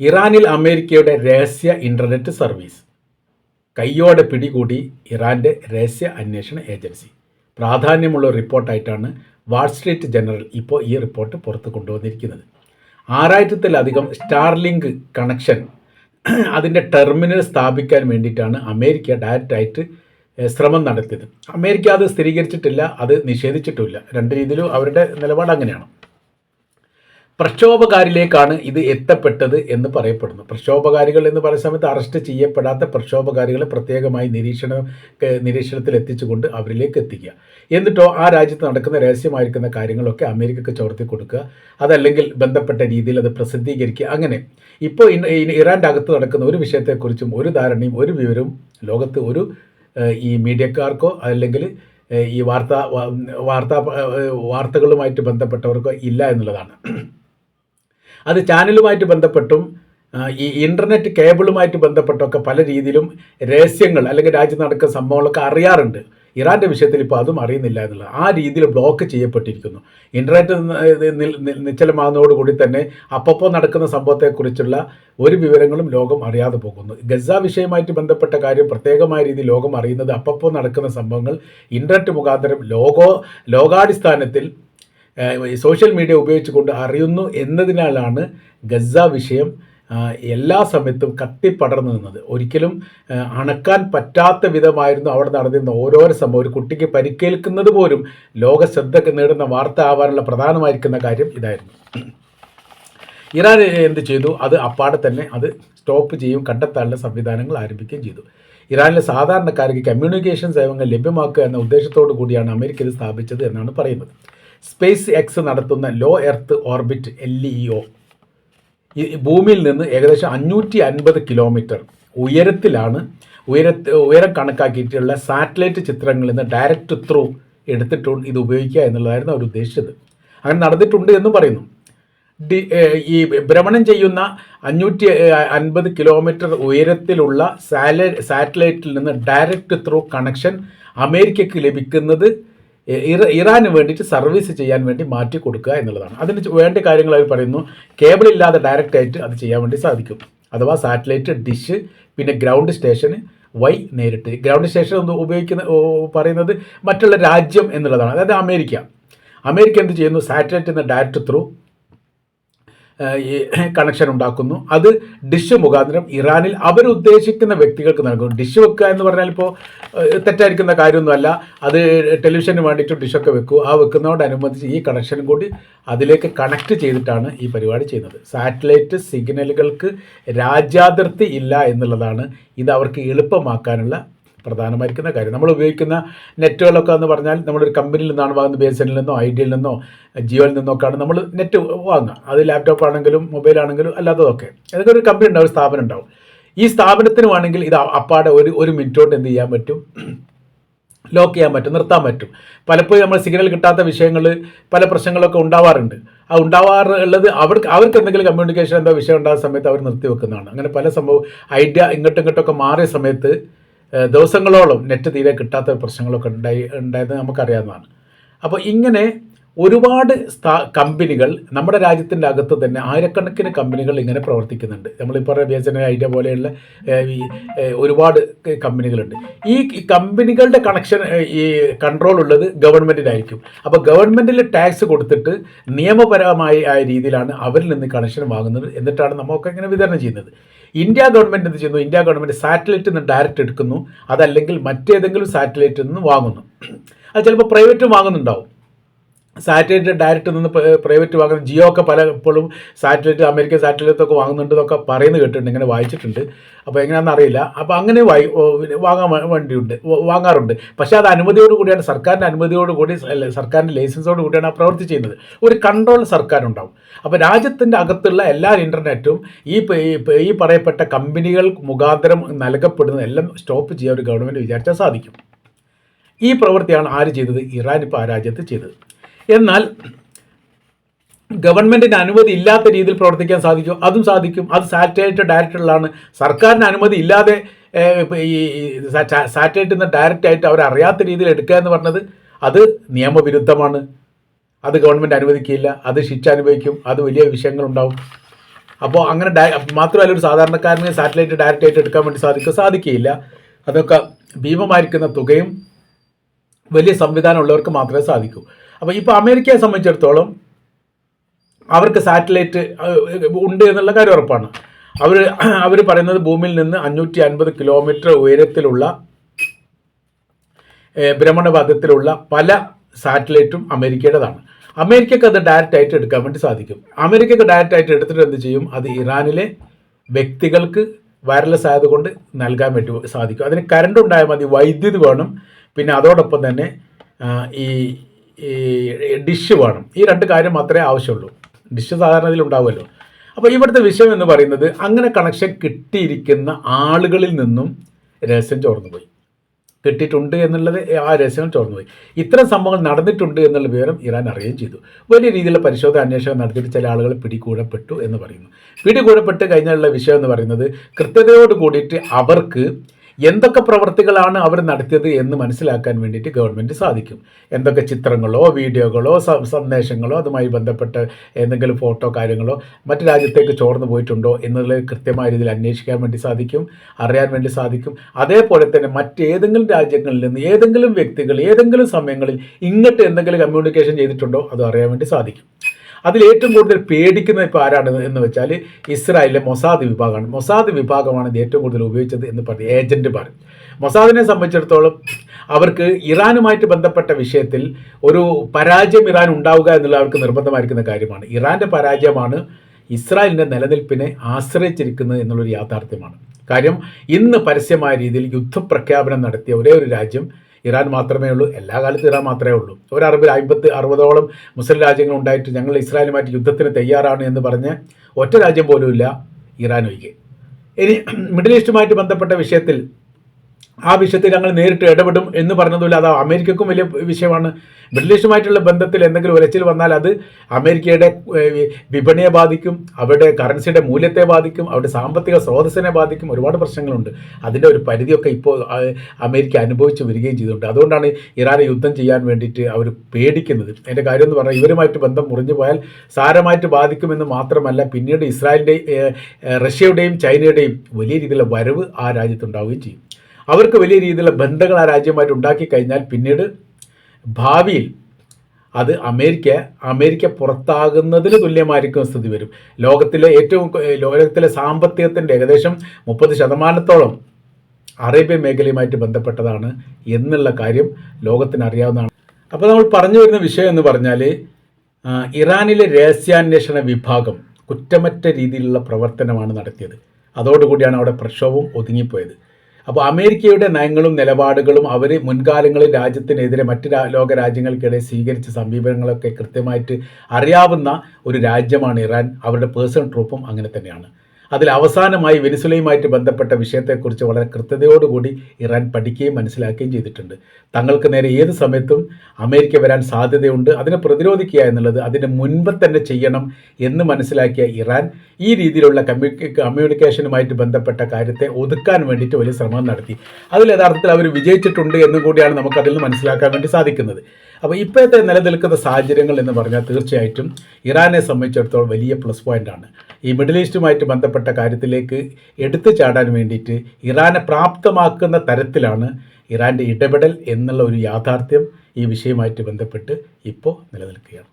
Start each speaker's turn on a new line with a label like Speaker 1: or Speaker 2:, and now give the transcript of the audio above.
Speaker 1: ഇറാനിൽ അമേരിക്കയുടെ രഹസ്യ ഇന്റർനെറ്റ് സർവീസ് കയ്യോടെ പിടികൂടി ഇറാന്റെ രഹസ്യ അന്വേഷണ ഏജൻസി പ്രാധാന്യമുള്ള റിപ്പോർട്ടായിട്ടാണ് വാൾസ്ട്രീറ്റ് ജനറൽ ഇപ്പോൾ ഈ റിപ്പോർട്ട് പുറത്ത് കൊണ്ടുവന്നിരിക്കുന്നത്. ആറായിരത്തിലധികം സ്റ്റാർലിങ്ക് കണക്ഷൻ അതിന്റെ ടെർമിനൽ സ്ഥാപിക്കാൻ വേണ്ടിയിട്ടാണ് അമേരിക്ക ഡയറക്റ്റായിട്ട് ശ്രമം നടത്തിയത്. അമേരിക്ക അത് സ്ഥിരീകരിച്ചിട്ടില്ല അത് നിഷേധിച്ചിട്ടുമില്ല. രണ്ട് രീതിയിലും അവരുടെ നിലപാട് അങ്ങനെയാണ്. പ്രക്ഷോഭകാരിലേക്കാണ് ഇത് എത്തപ്പെട്ടത് എന്ന് പറയപ്പെടുന്നു. പ്രക്ഷോഭകാരികൾ എന്ന് പറയുന്ന സമയത്ത് അറസ്റ്റ് ചെയ്യപ്പെടാത്ത പ്രക്ഷോഭകാരികളെ പ്രത്യേകമായി നിരീക്ഷണ നിരീക്ഷണത്തിൽ എത്തിച്ചുകൊണ്ട് അവരിലേക്ക് എത്തിക്കുക. എന്നിട്ടോ ആ രാജ്യത്ത് നടക്കുന്ന രഹസ്യമായിരിക്കുന്ന കാര്യങ്ങളൊക്കെ അമേരിക്കക്ക് ചോർത്തി കൊടുക്കുക. അതല്ലെങ്കിൽ ബന്ധപ്പെട്ട രീതിയിൽ അത് പ്രസിദ്ധീകരിക്കുക. അങ്ങനെ ഇപ്പോൾ ഇറാന്റെ അകത്ത് നടക്കുന്ന ഒരു വിഷയത്തെക്കുറിച്ചും ഒരു ധാരണയും ഒരു വിവരവും ലോകത്ത് ഒരു ഈ മീഡിയക്കാർക്കോ അല്ലെങ്കിൽ ഈ വാർത്താ വാർത്താ വാർത്തകളുമായിട്ട് ബന്ധപ്പെട്ടവർക്കോ ഇല്ല എന്നുള്ളതാണ്. അത് ചാനലുമായിട്ട് ബന്ധപ്പെട്ടും ഈ ഇന്റർനെറ്റ് കേബിളുമായിട്ട് ബന്ധപ്പെട്ടൊക്കെ പല രീതിയിലും രഹസ്യങ്ങൾ അല്ലെങ്കിൽ രാജ്യത്ത് നടക്കുന്ന സംഭവങ്ങളൊക്കെ അറിയാറുണ്ട്. ഇറാന്റെ വിഷയത്തിൽ ഇപ്പോൾ അതും അറിയുന്നില്ല എന്നുള്ളത്. ആ രീതിയിൽ ബ്ലോക്ക് ചെയ്യപ്പെട്ടിരിക്കുന്നു. ഇന്റർനെറ്റ് നിശ്ചലമാകുന്നതോടുകൂടി തന്നെ അപ്പപ്പോൾ നടക്കുന്ന സംഭവത്തെക്കുറിച്ചുള്ള ഒരു വിവരങ്ങളും ലോകം അറിയാതെ പോകുന്നു. ഗസ വിഷയമായിട്ട് ബന്ധപ്പെട്ട കാര്യം പ്രത്യേകമായ രീതിയിൽ ലോകം അറിയുന്നത് അപ്പപ്പോൾ നടക്കുന്ന സംഭവങ്ങൾ ഇന്റർനെറ്റ് മുഖാന്തരം ലോകോ ലോകാടിസ്ഥാനത്തിൽ സോഷ്യൽ മീഡിയ ഉപയോഗിച്ചുകൊണ്ട് അറിയുന്നു എന്നതിനാലാണ് ഗസ വിഷയം എല്ലാ സമയത്തും കത്തിപ്പടർന്നു നിന്നത്. ഒരിക്കലും അണക്കാൻ പറ്റാത്ത വിധമായിരുന്നു അവിടെ നടന്നിരുന്ന ഓരോരോ സംഭവം. ഒരു കുട്ടിക്ക് പരിക്കേൽക്കുന്നത് പോലും ലോക ശ്രദ്ധ നേടുന്ന വാർത്ത ആവാനുള്ള പ്രധാനമായിരിക്കുന്ന കാര്യം ഇതായിരുന്നു. ഇറാൻ എന്ത് ചെയ്തു? അത് അപ്പാടെ തന്നെ അത് സ്റ്റോപ്പ് ചെയ്യും കണ്ടെത്താനുള്ള സംവിധാനങ്ങൾ ആരംഭിക്കുകയും ചെയ്തു. ഇറാനിലെ സാധാരണക്കാർക്ക് കമ്മ്യൂണിക്കേഷൻ സേവനങ്ങൾ ലഭ്യമാക്കുക എന്ന ഉദ്ദേശത്തോടു കൂടിയാണ് അമേരിക്ക ഇത് സ്ഥാപിച്ചത് എന്നാണ് പറയുന്നത്. സ്പേസ് എക്സ് നടത്തുന്ന low earth orbit L E O ഭൂമിയിൽ നിന്ന് ഏകദേശം അഞ്ഞൂറ്റി അൻപത് കിലോമീറ്റർ ഉയരത്തിലാണ് ഉയരത്ത് ഉയരം കണക്കാക്കിയിട്ടുള്ള സാറ്റലൈറ്റ് ചിത്രങ്ങളിൽ നിന്ന് ഡയറക്റ്റ് ത്രൂ എടുത്തിട്ട് ഇത് ഉപയോഗിക്കുക എന്നുള്ളതായിരുന്നു അവർ ഉദ്ദേശിച്ചത്. അങ്ങനെ നടന്നിട്ടുണ്ട് എന്ന് പറയുന്നു. ഡി ഈ ഭ്രമണം ചെയ്യുന്ന അഞ്ഞൂറ്റി അൻപത് കിലോമീറ്റർ ഉയരത്തിലുള്ള സാല സാറ്റലൈറ്റിൽ നിന്ന് ഡയറക്റ്റ് ത്രൂ കണക്ഷൻ അമേരിക്കയ്ക്ക് ലഭിക്കുന്നത് ഇറാന് വേണ്ടിയിട്ട് സർവീസ് ചെയ്യാൻ വേണ്ടി മാറ്റി കൊടുക്കുക എന്നുള്ളതാണ്. അതിന് വേണ്ട കാര്യങ്ങൾ അവർ പറയുന്നു കേബിൾ ഇല്ലാതെ ഡയറക്റ്റ് ആയിട്ട് അത് ചെയ്യാൻ വേണ്ടി സാധിക്കും. അഥവാ സാറ്റലൈറ്റ് ഡിഷ് പിന്നെ ഗ്രൗണ്ട് സ്റ്റേഷന് വൈ നേരിട്ട്. ഗ്രൗണ്ട് സ്റ്റേഷൻ ഒന്ന് ഉപയോഗിക്കുന്ന പറയുന്നത് മറ്റുള്ള രാജ്യം എന്നുള്ളതാണ്. അതായത് അമേരിക്ക. അമേരിക്ക എന്ത് ചെയ്യുന്നു? സാറ്റലൈറ്റ് എന്ന ഡയറക്റ്റ് ത്രൂ ഈ കണക്ഷൻ ഉണ്ടാക്കുന്നു. അത് ഡിഷ് മുഖാന്തരം ഇറാനിൽ അവരുദ്ദേശിക്കുന്ന വ്യക്തികൾക്ക് നൽകും ഡിഷ് വെക്കുക എന്ന് പറഞ്ഞാൽ ഇപ്പോൾ തെറ്റായിരിക്കുന്ന കാര്യമൊന്നുമല്ല. അത് ടെലിവിഷന് വേണ്ടിയിട്ട് ഡിഷൊക്കെ വെക്കും. ആ വെക്കുന്നതോടനുബന്ധിച്ച് ഈ കണക്ഷനും കൂടി അതിലേക്ക് കണക്ട് ചെയ്തിട്ടാണ് ഈ പരിപാടി ചെയ്യുന്നത്. സാറ്റലൈറ്റ് സിഗ്നലുകൾക്ക് രാജ്യാതിർത്തി ഇല്ല എന്നുള്ളതാണ് ഇത് അവർക്ക് എളുപ്പമാക്കാനുള്ള പ്രധാനമായിരിക്കുന്ന കാര്യം. നമ്മൾ ഉപയോഗിക്കുന്ന നെറ്റുകളൊക്കെ എന്ന് പറഞ്ഞാൽ നമ്മളൊരു കമ്പനിയിൽ നിന്നാണ് വാങ്ങുന്നത് ബി എസ് എന്നിൽ നിന്നോ ഐഡിയയിൽ നിന്നോ ജിയോയിൽ നിന്നൊക്കെയാണ് നമ്മൾ നെറ്റ് വാങ്ങുക. അത് ലാപ്ടോപ്പ് ആണെങ്കിലും മൊബൈൽ ആണെങ്കിലും അല്ലാത്തതൊക്കെ. അതൊക്കെ ഒരു കമ്പനി ഉണ്ടാവും ഒരു സ്ഥാപനം ഉണ്ടാവും. ഈ സ്ഥാപനത്തിന് വേണമെങ്കിൽ ഇത് അപ്പാടെ ഒരു ഒരു മിനിറ്റ് കൊണ്ട് എന്ത് ചെയ്യാൻ പറ്റും? ലോക്ക് ചെയ്യാൻ പറ്റും നിർത്താൻ പറ്റും. പലപ്പോഴും നമ്മൾ സിഗ്നൽ കിട്ടാത്ത വിഷയങ്ങൾ പല പ്രശ്നങ്ങളൊക്കെ ഉണ്ടാവാറുണ്ട്. ആ ഉണ്ടാവാറുള്ളത് അവർക്ക് അവർക്ക് എന്തെങ്കിലും കമ്മ്യൂണിക്കേഷൻ എന്തോ വിഷയം ഉണ്ടാകുന്ന സമയത്ത് അവർ നിർത്തി വെക്കുന്നതാണ് അങ്ങനെ പല സംഭവം ഐഡിയ ഇങ്ങോട്ടും ഇങ്ങോട്ടൊക്കെ മാറിയ സമയത്ത് ദിവസങ്ങളോളം നെറ്റ് തീരെ കിട്ടാത്ത പ്രശ്നങ്ങളൊക്കെ ഉണ്ടായി ഉണ്ടായത് നമുക്കറിയാവുന്നതാണ്. അപ്പോൾ ഇങ്ങനെ ഒരുപാട് സ്ഥാ കമ്പനികൾ നമ്മുടെ രാജ്യത്തിന്റെ അകത്ത് തന്നെ ആയിരക്കണക്കിന് കമ്പനികൾ ഇങ്ങനെ പ്രവർത്തിക്കുന്നുണ്ട്. നമ്മളിപ്പോൾ ബി എസ് ഐഡിയ പോലെയുള്ള ഈ ഒരുപാട് കമ്പനികളുണ്ട്. ഈ കമ്പനികളുടെ കണക്ഷൻ ഈ കൺട്രോൾ ഉള്ളത് ഗവൺമെന്റിനായിരിക്കും. അപ്പോൾ ഗവൺമെന്റിൽ ടാക്സ് കൊടുത്തിട്ട് നിയമപരമായ രീതിയിലാണ് അവരിൽ നിന്ന് കണക്ഷൻ വാങ്ങുന്നത്. എന്നിട്ടാണ് നമ്മളൊക്കെ ഇങ്ങനെ വിതരണം ചെയ്യുന്നത്. ഇന്ത്യ ഗവൺമെന്റ് എന്ത് ചെയ്യുന്നു? ഇന്ത്യ ഗവൺമെന്റ് സാറ്റലൈറ്റിൽ നിന്ന് ഡയറക്റ്റ് എടുക്കുന്നു. അതല്ലെങ്കിൽ മറ്റേതെങ്കിലും സാറ്റലൈറ്റിൽ നിന്ന് വാങ്ങുന്നു. അത് ചിലപ്പോൾ പ്രൈവറ്റും വാങ്ങുന്നുണ്ടാവും. സാറ്റലൈറ്റ് ഡയറക്റ്റ് നിന്ന് പ്രൈവറ്റ് വാങ്ങുന്ന ജിയോ ഒക്കെ പലപ്പോഴും സാറ്റലൈറ്റ് അമേരിക്കൻ സാറ്റലൈറ്റ് ഒക്കെ വാങ്ങുന്നുണ്ട് എന്നൊക്കെ പറയുന്നത് കേട്ടിട്ടുണ്ട് ഇങ്ങനെ വായിച്ചിട്ടുണ്ട്. അപ്പോൾ എങ്ങനെയാണെന്ന് അറിയില്ല. അപ്പോൾ അങ്ങനെ വായി വാങ്ങാൻ വേണ്ടിയുണ്ട്. വാങ്ങാറുണ്ട്. പക്ഷേ അത് അനുമതിയോട് കൂടിയാണ് സർക്കാരിന്റെ അനുമതിയോട് കൂടി സർക്കാരിന്റെ ലൈസൻസോട് കൂടിയാണ് ആ പ്രവൃത്തി ചെയ്യുന്നത്. ഒരു കൺട്രോൾ സർക്കാരുണ്ടാവും. അപ്പോൾ രാജ്യത്തിന്റെ അകത്തുള്ള എല്ലാ ഇന്റർനെറ്റും ഈ ഈ പറയപ്പെട്ട കമ്പനികൾ മുഖാന്തരം നൽകപ്പെടുന്ന എല്ലാം സ്റ്റോപ്പ് ചെയ്യാൻ ഒരു ഗവൺമെന്റ് വിചാരിച്ചാൽ സാധിക്കും. ഈ പ്രവൃത്തിയാണ് ആര് ചെയ്തത്? ഇറാൻ ഇപ്പോൾ ആ രാജ്യത്ത് ചെയ്തത്. എന്നാൽ ഗവൺമെന്റിന് അനുമതി ഇല്ലാത്ത രീതിയിൽ പ്രവർത്തിക്കാൻ സാധിക്കും. അതും സാധിക്കും. അത് സാറ്റലൈറ്റ് ഡയറക്ടറിലാണ്. സർക്കാരിന് അനുമതി ഇല്ലാതെ ഈ സാറ്റലൈറ്റിൽ നിന്ന് ഡയറക്റ്റ് ആയിട്ട് അവർ രീതിയിൽ എടുക്കുക എന്ന് പറഞ്ഞത് അത് നിയമവിരുദ്ധമാണ്. അത് ഗവൺമെന്റ് അനുവദിക്കില്ല. അത് ശിക്ഷ അനുഭവിക്കും. അത് വലിയ വിഷയങ്ങളുണ്ടാവും. അപ്പോൾ അങ്ങനെ ഡയ മാത്രമല്ല ഒരു സാധാരണക്കാരന് സാറ്റലൈറ്റ് ഡയറക്റ്റ് ആയിട്ട് എടുക്കാൻ വേണ്ടി സാധിക്കും? സാധിക്കുകയില്ല. അതൊക്കെ ഭീമമായിരിക്കുന്ന തുകയും വലിയ സംവിധാനം ഉള്ളവർക്ക് മാത്രമേ സാധിക്കൂ. അപ്പോൾ ഇപ്പോൾ അമേരിക്കയെ സംബന്ധിച്ചിടത്തോളം അവർക്ക് സാറ്റലൈറ്റ് ഉണ്ട് എന്നുള്ള കാര്യം ഉറപ്പാണ്. അവർ അവർ പറയുന്നത് ഭൂമിയിൽ നിന്ന് അഞ്ഞൂറ്റി അൻപത് കിലോമീറ്റർ ഉയരത്തിലുള്ള ഭ്രമണപഥത്തിലുള്ള പല സാറ്റലൈറ്റും അമേരിക്കയുടേതാണ്. അമേരിക്കക്ക് അത് ഡയറക്റ്റ് ആയിട്ട് എടുക്കാൻ വേണ്ടി സാധിക്കും. അമേരിക്കക്ക് ഡയറക്റ്റ് ആയിട്ട് എടുത്തിട്ട് എന്ത് ചെയ്യും? അത് ഇറാനിലെ വ്യക്തികൾക്ക് വയർലെസ് ആയതുകൊണ്ട് നൽകാൻ വേണ്ടി സാധിക്കും. അതിന് കറണ്ട് ഉണ്ടായാൽ മതി വൈദ്യുതി വേണം. പിന്നെ അതോടൊപ്പം തന്നെ ഈ ഈ ഡിഷ് വേണം. ഈ രണ്ട് കാര്യം മാത്രമേ ആവശ്യമുള്ളൂ. ഡിഷ് സാധാരണ ഇതിൽ ഉണ്ടാവുമല്ലോ. അപ്പോൾ ഇവിടുത്തെ വിഷയം എന്ന് പറയുന്നത് അങ്ങനെ കണക്ഷൻ കിട്ടിയിരിക്കുന്ന ആളുകളിൽ നിന്നും രഹസ്യം ചോർന്നു പോയി കിട്ടിയിട്ടുണ്ട് എന്നുള്ളത് ആ രഹസ്യങ്ങൾ ചോർന്നുപോയി. ഇത്തരം സംഭവങ്ങൾ നടന്നിട്ടുണ്ട് എന്നുള്ള വിവരം ഇറാൻ അറിയുകയും ചെയ്തു. വലിയ രീതിയിലുള്ള പരിശോധന അന്വേഷണം നടത്തിയിട്ട് ചില ആളുകൾ പിടികൂടപ്പെട്ടു എന്ന് പറയുന്നു. പിടികൂടപ്പെട്ട് കഴിഞ്ഞുള്ള വിഷയം എന്ന് പറയുന്നത് കൃത്യതയോട് കൂടിയിട്ട് അവർക്ക് എന്തൊക്കെ പ്രവൃത്തികളാണ് അവർ നടത്തിയത് എന്ന് മനസ്സിലാക്കാൻ വേണ്ടിയിട്ട് ഗവൺമെന്റ് സാധിക്കും. എന്തൊക്കെ ചിത്രങ്ങളോ വീഡിയോകളോ സന്ദേശങ്ങളോ അതുമായി ബന്ധപ്പെട്ട എന്തെങ്കിലും ഫോട്ടോ കാര്യങ്ങളോ മറ്റു രാജ്യത്തേക്ക് ചോർന്നു പോയിട്ടുണ്ടോ എന്നുള്ളത് കൃത്യമായ രീതിയിൽ അന്വേഷിക്കാൻ വേണ്ടി സാധിക്കും അറിയാൻ വേണ്ടി സാധിക്കും. അതേപോലെ തന്നെ മറ്റേതെങ്കിലും രാജ്യങ്ങളിൽ നിന്ന് ഏതെങ്കിലും വ്യക്തികൾ ഏതെങ്കിലും സമയങ്ങളിൽ ഇങ്ങോട്ട് എന്തെങ്കിലും കമ്മ്യൂണിക്കേഷൻ ചെയ്തിട്ടുണ്ടോ അത് അറിയാൻ വേണ്ടി സാധിക്കും. അതിൽ ഏറ്റവും കൂടുതൽ പേടിക്കുന്നത് ഇപ്പോൾ ആരാണ് എന്ന് വെച്ചാൽ ഇസ്രായേലിലെ മൊസാദ് വിഭാഗമാണ്. മൊസാദ് വിഭാഗമാണ് ഇത് ഏറ്റവും കൂടുതൽ ഉപയോഗിച്ചത് എന്ന് പറഞ്ഞ് ഏജന്റുമാർ മൊസാദിനെ സംബന്ധിച്ചിടത്തോളം അവർക്ക് ഇറാനുമായിട്ട് ബന്ധപ്പെട്ട വിഷയത്തിൽ ഒരു പരാജയം ഇറാൻ ഉണ്ടാവുക എന്നുള്ള അവർക്ക് നിർബന്ധമായിരിക്കുന്ന കാര്യമാണ്. ഇറാന്റെ പരാജയമാണ് ഇസ്രായേലിന്റെ നിലനിൽപ്പിനെ ആശ്രയിച്ചിരിക്കുന്നത് എന്നുള്ളൊരു യാഥാർത്ഥ്യമാണ്. കാര്യം ഇന്ന് പരസ്യമായ രീതിയിൽ യുദ്ധപ്രഖ്യാപനം നടത്തിയ ഒരേ ഒരു രാജ്യം ഇറാൻ മാത്രമേ ഉള്ളൂ. എല്ലാ കാലത്തും ഇറാൻ മാത്രമേ ഉള്ളൂ. ഒരു അറബിൽ അമ്പത്ത് അറുപതോളം മുസ്ലിം രാജ്യങ്ങൾ ഉണ്ടായിട്ട് ഞങ്ങൾ ഇസ്രായേലുമായിട്ട് യുദ്ധത്തിന് തയ്യാറാണ് എന്ന് പറഞ്ഞ് ഒറ്റ രാജ്യം പോലും ഇല്ല ഇറാൻ ഒഴികെ. ഇനി മിഡിൽ ഈസ്റ്റുമായിട്ട് ബന്ധപ്പെട്ട വിഷയത്തിൽ ആ വിഷയത്തിൽ ഞങ്ങൾ നേരിട്ട് ഇടപെടും എന്ന് പറഞ്ഞതുമില്ല അത് അമേരിക്കക്കും വലിയ വിഷയമാണ്. ബ്രിട്ടീഷുമായിട്ടുള്ള ബന്ധത്തിൽ എന്തെങ്കിലും ഉലച്ചിൽ വന്നാൽ അത് അമേരിക്കയുടെ വിപണിയെ ബാധിക്കും അവരുടെ കറൻസിയുടെ മൂല്യത്തെ ബാധിക്കും അവരുടെ സാമ്പത്തിക സ്രോതസ്സിനെ ബാധിക്കും. ഒരുപാട് പ്രശ്നങ്ങളുണ്ട്. അതിന്റെ ഒരു പരിധിയൊക്കെ ഇപ്പോൾ അമേരിക്ക അനുഭവിച്ചു വരികയും ചെയ്തിട്ടുണ്ട്. അതുകൊണ്ടാണ് ഇറാനെ യുദ്ധം ചെയ്യാൻ വേണ്ടിയിട്ട് അവർ പേടിക്കുന്നത്. അതിന്റെ കാര്യം എന്ന് പറഞ്ഞാൽ ഇവരുമായിട്ട് ബന്ധം മുറിഞ്ഞു പോയാൽ സാരമായിട്ട് ബാധിക്കുമെന്ന് മാത്രമല്ല പിന്നീട് ഏഹ്, റഷ്യയുടെയും ചൈനയുടെയും വലിയ രീതിയിലുള്ള വരവ് ആ രാജ്യത്തുണ്ടാവുകയും ചെയ്യും. അവർക്ക് വലിയ രീതിയിലുള്ള ബന്ധങ്ങൾ ആ രാജ്യമായിട്ട് ഉണ്ടാക്കി കഴിഞ്ഞാൽ പിന്നീട് ഭാവിയിൽ അത് അമേരിക്ക അമേരിക്ക പുറത്താകുന്നതിന് തുല്യമായിരിക്കും സ്ഥിതി വരും. ലോകത്തിലെ ഏറ്റവും ലോകത്തിലെ സാമ്പത്തികത്തിന്റെ ഏകദേശം മുപ്പത് ശതമാനത്തോളം അറേബ്യൻ മേഖലയുമായിട്ട് ബന്ധപ്പെട്ടതാണ് എന്നുള്ള കാര്യം ലോകത്തിന് അറിയാവുന്നതാണ് അപ്പോൾ നമ്മൾ പറഞ്ഞു വരുന്ന വിഷയം എന്ന് പറഞ്ഞാൽ ഇറാനിലെ രഹസ്യാന്വേഷണ വിഭാഗം കുറ്റമറ്റ രീതിയിലുള്ള പ്രവർത്തനമാണ് നടത്തിയത്. അതോടുകൂടിയാണ് അവിടെ പ്രക്ഷോഭം ഒതുങ്ങിപ്പോയത്. അപ്പോൾ അമേരിക്കയുടെ നയങ്ങളും നിലപാടുകളും അവർ മുൻകാലങ്ങളിൽ രാജ്യത്തിനെതിരെ മറ്റ് ലോക രാജ്യങ്ങൾക്കിടെ സ്വീകരിച്ച സമീപനങ്ങളൊക്കെ കൃത്യമായിട്ട് അറിയാവുന്ന ഒരു രാജ്യമാണ് ഇറാൻ. അവരുടെ പേഴ്സണൽ ട്രൂപ്പും അങ്ങനെ തന്നെയാണ്. അതിൽ അവസാനമായി വെനിസുലയുമായിട്ട് ബന്ധപ്പെട്ട വിഷയത്തെക്കുറിച്ച് വളരെ കൃത്യതയോടുകൂടി ഇറാൻ പഠിക്കുകയും മനസ്സിലാക്കുകയും ചെയ്തിട്ടുണ്ട്. തങ്ങൾക്ക് നേരെ ഏത് സമയത്തും അമേരിക്ക വരാൻ സാധ്യതയുണ്ട്. അതിനെ പ്രതിരോധിക്കുക എന്നുള്ളത് അതിന് മുൻപ് തന്നെ ചെയ്യണം എന്ന് മനസ്സിലാക്കിയ ഇറാൻ ഈ രീതിയിലുള്ള കമ്മ്യൂ കമ്മ്യൂണിക്കേഷനുമായിട്ട് ബന്ധപ്പെട്ട കാര്യത്തെ ഒതുക്കാൻ വേണ്ടിയിട്ട് വലിയ ശ്രമം നടത്തി. അതിൽ യഥാർത്ഥത്തിൽ അവർ വിജയിച്ചിട്ടുണ്ട് എന്നും കൂടിയാണ് നമുക്കതിൽ നിന്ന് മനസ്സിലാക്കാൻ വേണ്ടി സാധിക്കുന്നത്. അപ്പോൾ ഇപ്പോഴത്തെ നിലനിൽക്കുന്ന സാഹചര്യങ്ങൾ എന്ന് പറഞ്ഞാൽ തീർച്ചയായിട്ടും ഇറാനെ സംബന്ധിച്ചിടത്തോളം വലിയ പ്ലസ് പോയിന്റാണ്. ഈ മിഡിൽ ഈസ്റ്റുമായിട്ട് ബന്ധപ്പെട്ട കാര്യത്തിലേക്ക് എടുത്തു ചാടാൻ വേണ്ടിയിട്ട് ഇറാനെ പ്രാപ്തമാക്കുന്ന തരത്തിലാണ് ഇറാന്റെ ഇടപെടൽ എന്നുള്ള ഒരു യാഥാർത്ഥ്യം ഈ വിഷയമായിട്ട് ബന്ധപ്പെട്ട് ഇപ്പോൾ നിലനിൽക്കുകയാണ്.